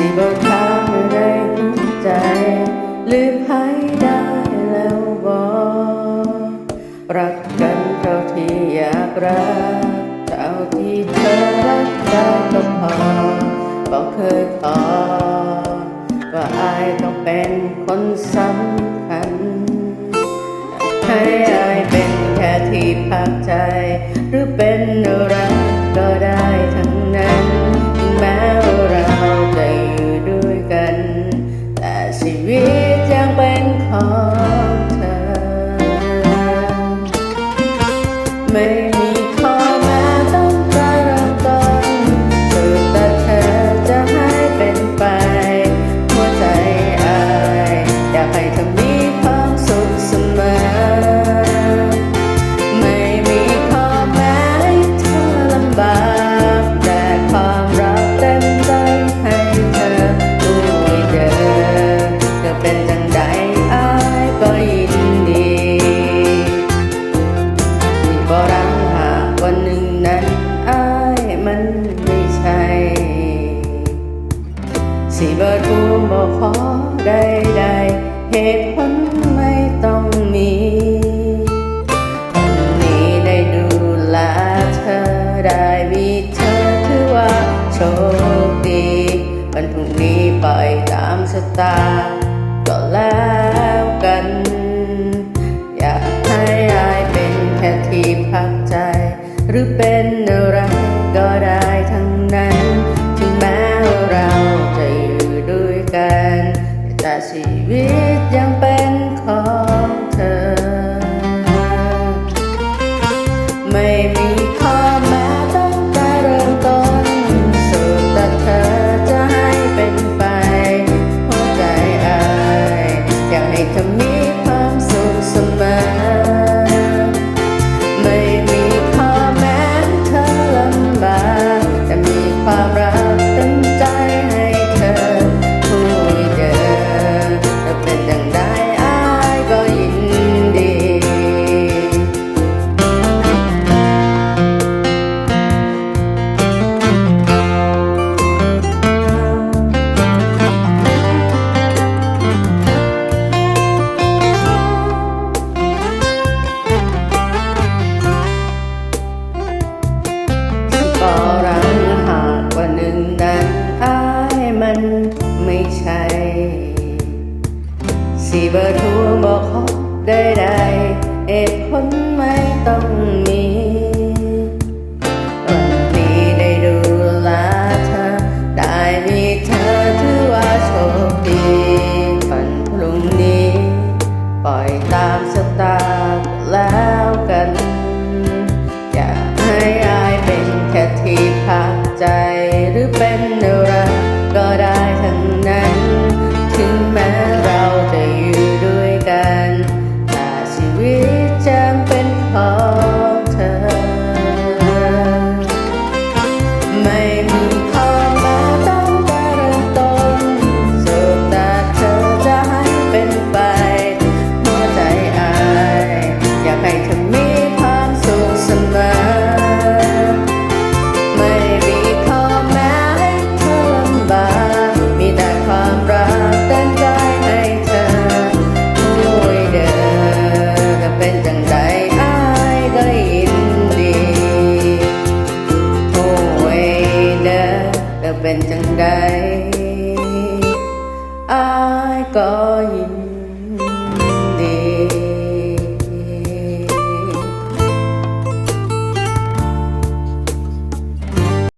สิบอกถามอะไรหัวใจลืมหายได้แล้วบอกรักกันเท่าที่อยากรักเท่าที่เธอรักได้ก็พอบอกเคยขอว่าอายต้องเป็นคนสำคัญให้อายเป็นแค่ที่พักใจ หรือเป็นอะไร yeah. ก็รังหากวันหนึ่งนั้นอ้ายมันไม่ใช่สิบอทูบ่ขอใดๆเหตุผลไม่ต้องมีวันนี้ได้ดูแลเธอได้มีเธอถือว่าโชคดีวันพรุ่งนี้ปล่อยตามสตา ไม่ใช่สิบ่ทัวบอกฮอดได้ได้เอ็ดผลไม่ต้อง